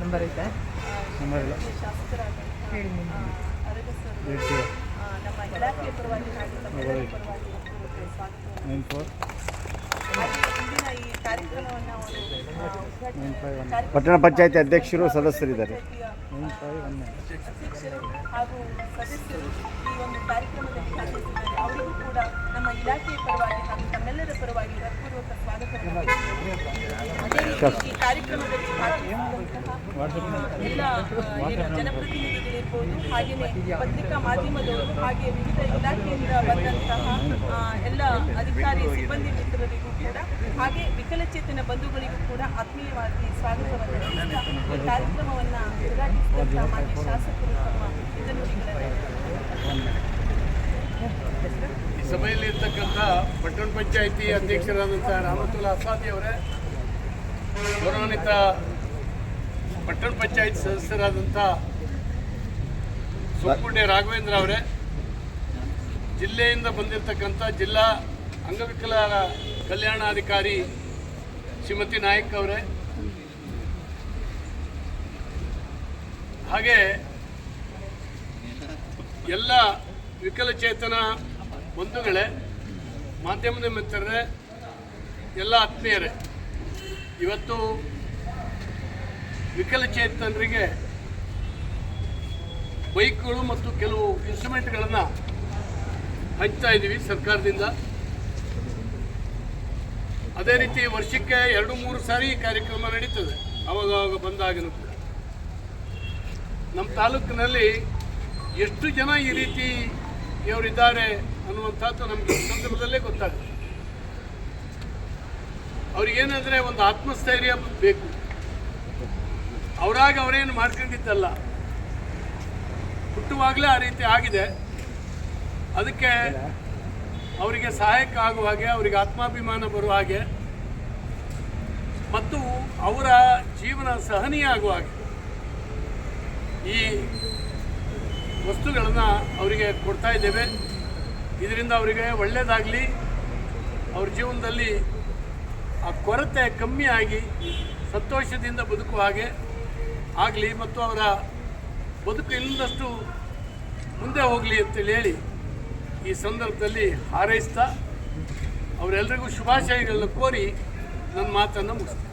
Number ಐತೆ number ಇಲ್ಲ. ಹೇಳಿ ನೈನ್ ಫೋರ್ ಪಟ್ಟಣ ಪಂಚಾಯತಿ ಅಧ್ಯಕ್ಷರು ಸದಸ್ಯರಿದ್ದಾರೆ. ಹಾಗೂ ಸದಸ್ಯರು ಈ ಒಂದು ಕಾರ್ಯಕ್ರಮದಲ್ಲಿ ಭಾಗವಹಿಸಿದ್ದಾರೆ. ಅವರಿಗೂ ಕೂಡ ನಮ್ಮ ಇಲಾಖೆಯ ಪರವಾಗಿ ತಮ್ಮೆಲ್ಲರ ಪರವಾಗಿ ಹೃತ್ಪೂರ್ವಕ ಸ್ವಾಗತ ಈ ಕಾರ್ಯಕ್ರಮದಲ್ಲಿ ಎಲ್ಲ ಜನಪ್ರತಿನಿಧಿಗಳಿರ್ಬೋದು, ಹಾಗೆಯೇ ಪತ್ರಿಕಾ ಮಾಧ್ಯಮದವರು ಹಾಗೆ ವಿವಿಧ ಇಲಾಖೆಯಿಂದ ಬಂದಂತಹ ಎಲ್ಲ ಅಧಿಕಾರಿ ಸಿಬ್ಬಂದಿ ಮಿತ್ರರಿಗೂ ಕೂಡ, ಹಾಗೆ ವಿಕಲಚೇತನ ಬಂಧುಗಳಿಗೂ ಕೂಡ ಆತ್ಮೀಯವಾಗಿ ಸ್ವಾಗತವನ್ನು ಕಾರ್ಯಕ್ರಮವನ್ನು ಉದ್ಘಾಟಿಸಿದಂತಹ ಮಾಜಿ ಶಾಸಕರು ತಮ್ಮ ಹಿತನುಡಿಗಳನ್ನು ಈ ಸಭೆಯಲ್ಲಿ ಇರ್ತಕ್ಕಂಥ ಪಟ್ಟಣ ಪಂಚಾಯಿತಿ ಅಧ್ಯಕ್ಷರಾದಂಥ ರಾಮತುಲ್ಲಾ ಅಸಾದಿ ಅವರೇ, ಗೌರವಾನ್ವಿತ ಪಟ್ಟಣ ಪಂಚಾಯತ್ ಸದಸ್ಯರಾದಂಥ ಸುಕ್ಕುಂಡೆ ರಾಘವೇಂದ್ರ ಅವರೇ, ಜಿಲ್ಲೆಯಿಂದ ಬಂದಿರತಕ್ಕಂಥ ಜಿಲ್ಲಾ ಅಂಗವಿಕಲರ ಕಲ್ಯಾಣಾಧಿಕಾರಿ ಶ್ರೀಮತಿ ನಾಯಕ್ ಅವರೇ. ಹಾಗೆ ಎಲ್ಲ ವಿಕಲಚೇತನ ಬಂಧುಗಳೇ, ಮಾಧ್ಯಮದ ಮಿತ್ರರೇ, ಎಲ್ಲ ಆತ್ಮೀಯರೇ, ಇವತ್ತು ವಿಕಲಚೇತನರಿಗೆ ಬೈಕ್ಗಳು ಮತ್ತು ಕೆಲವು ಇನ್ಸ್ಟ್ರೂಮೆಂಟ್ಗಳನ್ನು ಹಂಚ್ತಾ ಇದ್ದೀವಿ ಸರ್ಕಾರದಿಂದ. ಅದೇ ರೀತಿ ವರ್ಷಕ್ಕೆ ಎರಡು ಮೂರು ಸಾರಿ ಈ ಕಾರ್ಯಕ್ರಮ ನಡೀತದೆ, ಅವಾಗ ಅವಾಗ ಬಂದಾಗಲೂ ನಮ್ಮ ತಾಲೂಕಿನಲ್ಲಿ ಎಷ್ಟು ಜನ ಈ ರೀತಿ ಇವರಿದ್ದಾರೆ ಅನ್ನುವಂಥದ್ದು ನಮಗೆ ಸಂದರ್ಭದಲ್ಲೇ ಗೊತ್ತಾಗುತ್ತೆ. ಅವ್ರಿಗೇನಂದರೆ ಒಂದು ಆತ್ಮಸ್ಥೈರ್ಯ ಬೇಕು. ಅವರಾಗ ಅವರೇನು ಮಾಡ್ಕೊಂಡಿದ್ದಲ್ಲ, ಹುಟ್ಟುವಾಗಲೇ ಆ ರೀತಿ ಆಗಿದೆ. ಅದಕ್ಕೆ ಅವರಿಗೆ ಸಹಾಯಕ ಆಗುವ ಹಾಗೆ, ಅವರಿಗೆ ಆತ್ಮಾಭಿಮಾನ ಬರುವ ಹಾಗೆ, ಮತ್ತು ಅವರ ಜೀವನ ಸಹನೀಯ ಆಗುವ ಹಾಗೆ ಈ ವಸ್ತುಗಳನ್ನು ಅವರಿಗೆ ಕೊಡ್ತಾ ಇದ್ದೇವೆ. ಇದರಿಂದ ಅವರಿಗೆ ಒಳ್ಳೆಯದಾಗಲಿ ಅವ್ರ ಜೀವನದಲ್ಲಿ ಆ ಕೊರತೆ ಕಮ್ಮಿಯಾಗಿ ಸಂತೋಷದಿಂದ ಬದುಕುವ ಹಾಗೆ ಆಗಲಿ ಮತ್ತು ಅವರ ಬದುಕು ಇನ್ನೊಂದಷ್ಟು ಮುಂದೆ ಹೋಗಲಿ ಅಂತೇಳಿ ಹೇಳಿ ಈ ಸಂದರ್ಭದಲ್ಲಿ ಹಾರೈಸ್ತಾ ಅವರೆಲ್ಲರಿಗೂ ಶುಭಾಶಯಗಳನ್ನು ಕೋರಿ ನನ್ನ ಮಾತನ್ನು ಮುಗಿಸ್ತೀನಿ.